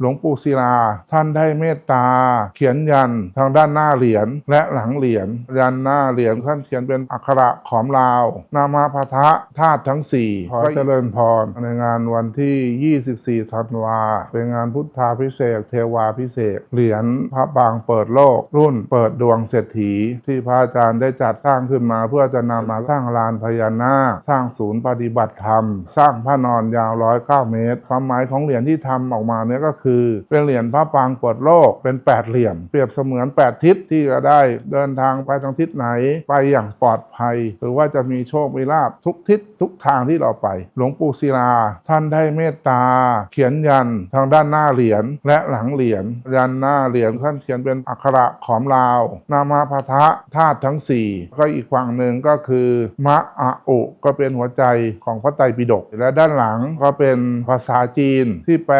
หลวงปู่ศิลาท่านได้เมตตา เขียนยันทางด้านหน้าเหรียญและหลังเหรียญยันหน้าเหรียญท่านเขียนเป็นอักขระขอมลาว นามาพทะธาตุทั้งสี่ขอเจริญพร ในงานวันที่ 24 ธันวา เป็นงานพุทธาพิเศษเทวาพิเศษ เหรียญพระบางเปิดโลก รุ่นเปิดดวงเศรษฐี ที่พระอาจารย์ได้จัดสร้างขึ้นมา เพื่อจะนำมาสร้างลานพญานาคสร้างศูนย์ปฏิบัติธรรม สร้างพระนอนยาว109เมตร ความหมายของเหรียญที่ทำออกมาเนี่ยก็คือเป็นเหรียญพระปางปิดโลกเป็น8เหลี่ยม เปรียบเสมือน 8 ทิศที่จะได้เดินทางไปทางทิศไหน ไปอย่างปลอดภัย หรือว่าจะมีโชคมีลาภทุกทิศทุกทางที่เราไป หลวงปู่ศิลา ท่านได้เมตตา เขียนยันทางด้านหน้าเหรียญและหลังเหรียญยันหน้าเหรียญท่านเขียนเป็นอักขระขอมลาว นามาพทะธาตุทั้งสี่ก็อีกฝั่งหนึ่งก็คือมะอะอุก็เป็นหัวใจของพระไตรปิฎกและด้านหลังก็เป็นภาษาจีนที่แปล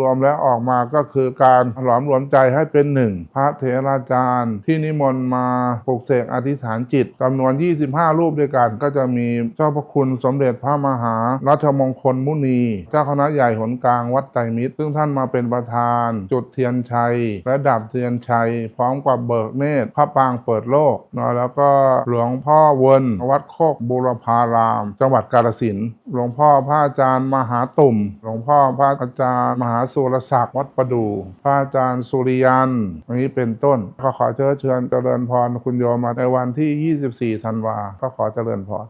รวมๆแล้วออกมาก็คือการหลอมรวมใจให้เป็นหนึ่งพระเถราจารย์ ที่นิมนต์มาปลุกเสกอธิษฐานจิตจำนวน 25 รูปด้วยกัน ก็จะมีเจ้าพระคุณสมเด็จพระมหารัชมงคลมุนี เจ้าคณะใหญ่หนกลางวัดไตรมิตร ซึ่งท่านมาเป็นประธาน จุดเทียนชัยและดับเทียนชัย พร้อมกับเบิกเนตรพระปางเปิดโลกเนะแล้วก็หลวงพ่อเวนวัดโคกบูรพาราม จังหวัดกาฬสินธุ์หลวงพ่อพระอาจารย์มหาตุ่ม หลวงพ่อพระอาจารย์มหาสุรศักดิ์วัดประดูพระอาจารย์สุริยันอันนี้เป็นต้น ก็ขอเชิญเชิญเจริญพรคุณโยมมาในวันที่ 24 ธันวา ก็ขอเจริญพร